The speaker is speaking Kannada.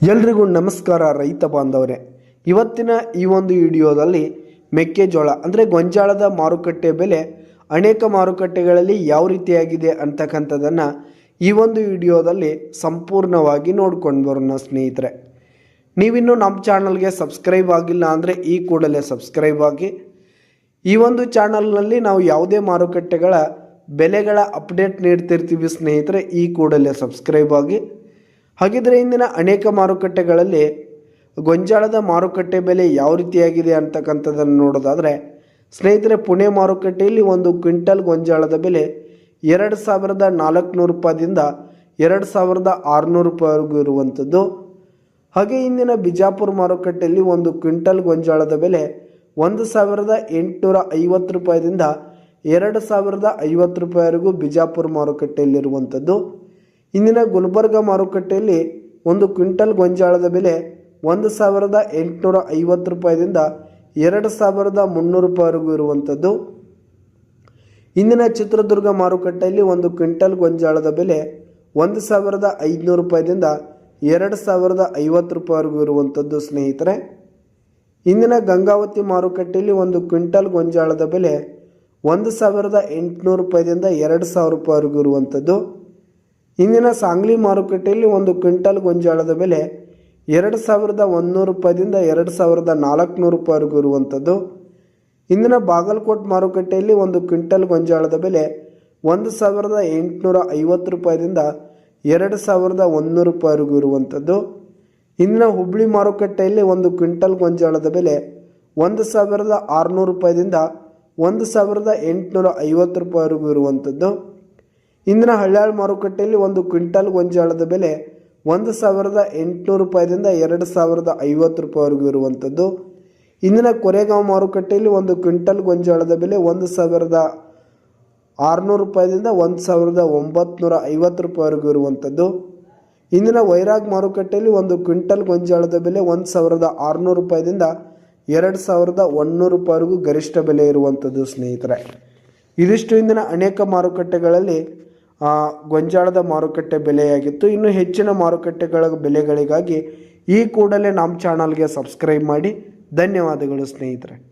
ಎಲ್ರಿಗೂ ನಮಸ್ಕಾರ ರೈತ ಬಾಂಧವರೇ. ಇವತ್ತಿನ ಈ ಒಂದು ವಿಡಿಯೋದಲ್ಲಿ ಮೆಕ್ಕೆಜೋಳ, ಅಂದರೆ ಗೊಂಜಾಳದ ಮಾರುಕಟ್ಟೆ ಬೆಲೆ ಅನೇಕ ಮಾರುಕಟ್ಟೆಗಳಲ್ಲಿ ಯಾವ ರೀತಿಯಾಗಿದೆ ಅಂತಕ್ಕಂಥದ್ದನ್ನು ಈ ಒಂದು ವಿಡಿಯೋದಲ್ಲಿ ಸಂಪೂರ್ಣವಾಗಿ ನೋಡ್ಕೊಂಡು ಬರೋಣ ಸ್ನೇಹಿತರೆ. ನೀವಿನ್ನೂ ನಮ್ಮ ಚಾನಲ್ಗೆ ಸಬ್ಸ್ಕ್ರೈಬ್ ಆಗಿಲ್ಲ ಅಂದರೆ ಈ ಕೂಡಲೇ ಸಬ್ಸ್ಕ್ರೈಬ್ ಆಗಿ. ಈ ಒಂದು ಚಾನಲ್ನಲ್ಲಿ ನಾವು ಯಾವುದೇ ಮಾರುಕಟ್ಟೆಗಳ ಬೆಲೆಗಳ ಅಪ್ಡೇಟ್ ನೀಡ್ತಿರ್ತೀವಿ ಸ್ನೇಹಿತರೆ, ಈ ಕೂಡಲೇ ಸಬ್ಸ್ಕ್ರೈಬ್ ಆಗಿ. ಹಾಗಿದ್ರೆ ಇಂದಿನ ಅನೇಕ ಮಾರುಕಟ್ಟೆಗಳಲ್ಲಿ ಗೊಂಜಾಳದ ಮಾರುಕಟ್ಟೆ ಬೆಲೆ ಯಾವ ರೀತಿಯಾಗಿದೆ ಅಂತಕ್ಕಂಥದ್ದನ್ನು ನೋಡೋದಾದರೆ, ಸ್ನೇಹಿತರೆ, ಪುಣೆ ಮಾರುಕಟ್ಟೆಯಲ್ಲಿ ಒಂದು ಕ್ವಿಂಟಲ್ ಗೊಂಜಾಳದ ಬೆಲೆ ಎರಡು ಸಾವಿರದ ನಾಲ್ಕುನೂರು ರೂಪಾಯಿಂದ ಎರಡು ಸಾವಿರದ ಆರುನೂರು ರೂಪಾಯಿವರೆಗೂ ಇರುವಂಥದ್ದು. ಹಾಗೆ ಇಂದಿನ ಬಿಜಾಪುರ ಮಾರುಕಟ್ಟೆಯಲ್ಲಿ ಒಂದು ಕ್ವಿಂಟಲ್ ಗೊಂಜಾಳದ ಬೆಲೆ ಒಂದು ಸಾವಿರದ ಎಂಟುನೂರ ಐವತ್ತು ರೂಪಾಯಿದಿಂದ ಎರಡು ಸಾವಿರದ ಐವತ್ತು ರೂಪಾಯಿವರೆಗೂ ಬಿಜಾಪುರ ಮಾರುಕಟ್ಟೆಯಲ್ಲಿರುವಂಥದ್ದು ಇಂದಿನ ಗುಲ್ಬರ್ಗ ಮಾರುಕಟ್ಟೆಯಲ್ಲಿ ಒಂದು ಕ್ವಿಂಟಲ್ ಗೊಂಜಾಳದ ಬೆಲೆ ಒಂದು ಸಾವಿರದ ಎಂಟುನೂರ ಐವತ್ತು ರೂಪಾಯಿದಿಂದ ಎರಡು ಸಾವಿರದ ಮುನ್ನೂರು ರೂಪಾಯಿವರೆಗೂ ಇರುವಂಥದ್ದು. ಇಂದಿನ ಚಿತ್ರದುರ್ಗ ಮಾರುಕಟ್ಟೆಯಲ್ಲಿ ಒಂದು ಕ್ವಿಂಟಲ್ ಗೊಂಜಾಳದ ಬೆಲೆ ಒಂದು ಸಾವಿರದ ಐದುನೂರು ರೂಪಾಯಿದಿಂದ ಎರಡು ಸಾವಿರದ ಐವತ್ತು ರೂಪಾಯಿವರೆಗೂ ಇರುವಂಥದ್ದು, ಸ್ನೇಹಿತರೆ. ಇಂದಿನ ಗಂಗಾವತಿ ಮಾರುಕಟ್ಟೆಯಲ್ಲಿ ಒಂದು ಕ್ವಿಂಟಲ್ ಗೊಂಜಾಳದ ಬೆಲೆ ಒಂದು ಸಾವಿರದ ಎಂಟುನೂರು ರೂಪಾಯಿದಿಂದ ಎರಡು ಸಾವಿರ ರೂಪಾಯಿವರೆಗೂ ಇರುವಂಥದ್ದು. ಇಂದಿನ ಸಾಂಗ್ಲಿ ಮಾರುಕಟ್ಟೆಯಲ್ಲಿ ಒಂದು ಕ್ವಿಂಟಲ್ ಗೊಂಜಾಳದ ಬೆಲೆ ಎರಡು ಸಾವಿರದ ಒಂದುನೂರು ರೂಪಾಯಿದಿಂದ ಎರಡು ಸಾವಿರದ ನಾಲ್ಕುನೂರು ರೂಪಾಯಿವರೆಗೂ ಇರುವಂಥದ್ದು. ಇಂದಿನ ಬಾಗಲಕೋಟ್ ಮಾರುಕಟ್ಟೆಯಲ್ಲಿ ಒಂದು ಕ್ವಿಂಟಲ್ ಗೊಂಜಾಳದ ಬೆಲೆ ಒಂದು ಸಾವಿರದ ಎಂಟುನೂರ ಐವತ್ತು ರೂಪಾಯಿದಿಂದ ಎರಡು ಸಾವಿರದ ಒಂದುನೂರು ರೂಪಾಯಿವರೆಗೂ ಇರುವಂಥದ್ದು. ಇಂದಿನ ಹುಬ್ಳಿ ಮಾರುಕಟ್ಟೆಯಲ್ಲಿ ಒಂದು ಕ್ವಿಂಟಲ್ ಗೊಂಜಾಳದ ಬೆಲೆ ಒಂದು ಸಾವಿರದ ಆರುನೂರು ರೂಪಾಯಿದಿಂದ ಒಂದು ಸಾವಿರದ ಎಂಟುನೂರ ಐವತ್ತು ರೂಪಾಯಿವರೆಗೂ ಇರುವಂಥದ್ದು. ಇಂದಿನ ಹಳ್ಳಾಳ್ ಮಾರುಕಟ್ಟೆಯಲ್ಲಿ ಒಂದು ಕ್ವಿಂಟಲ್ ಗೊಂಜಾಳದ ಬೆಲೆ ಒಂದು ಸಾವಿರದ ಎಂಟುನೂರು ರೂಪಾಯಿದಿಂದ ಎರಡು ಸಾವಿರದ ಐವತ್ತು ರೂಪಾಯಿವರೆಗೂ ಇರುವಂಥದ್ದು. ಇಂದಿನ ಕೊರೆಗಾಂವ್ ಮಾರುಕಟ್ಟೆಯಲ್ಲಿ ಒಂದು ಕ್ವಿಂಟಲ್ ಗೊಂಜಾಳದ ಬೆಲೆ ಒಂದು ಸಾವಿರದ ಆರುನೂರು ರೂಪಾಯಿದಿಂದ ಒಂದು ಸಾವಿರದ ಒಂಬತ್ನೂರ ಐವತ್ತು ರೂಪಾಯಿವರೆಗೂ ಇರುವಂಥದ್ದು. ಇಂದಿನ ವೈರಾಗ್ ಮಾರುಕಟ್ಟೆಯಲ್ಲಿ ಒಂದು ಕ್ವಿಂಟಲ್ ಗೊಂಜಾಳದ ಬೆಲೆ ಒಂದು ಸಾವಿರದ ಆರುನೂರು ರೂಪಾಯಿದಿಂದ ಎರಡು ಸಾವಿರದ ಒನ್ನೂರು ರೂಪಾಯಿವರೆಗೂ ಗರಿಷ್ಠ ಬೆಲೆ ಇರುವಂಥದ್ದು ಸ್ನೇಹಿತರೆ. ಇದಿಷ್ಟು ಇಂದಿನ ಅನೇಕ ಮಾರುಕಟ್ಟೆಗಳಲ್ಲಿ ಗೊಂಜಾಳದ ಮಾರುಕಟ್ಟೆ ಬೆಲೆಯಾಗಿತ್ತು. ಇನ್ನು ಹೆಚ್ಚಿನ ಮಾರುಕಟ್ಟೆಗಳ ಬೆಲೆಗಳಿಗಾಗಿ ಈ ಕೂಡಲೇ ನಮ್ಮ ಚಾನಲ್ಗೆ ಸಬ್ಸ್ಕ್ರೈಬ್ ಮಾಡಿ. ಧನ್ಯವಾದಗಳು ಸ್ನೇಹಿತರೆ.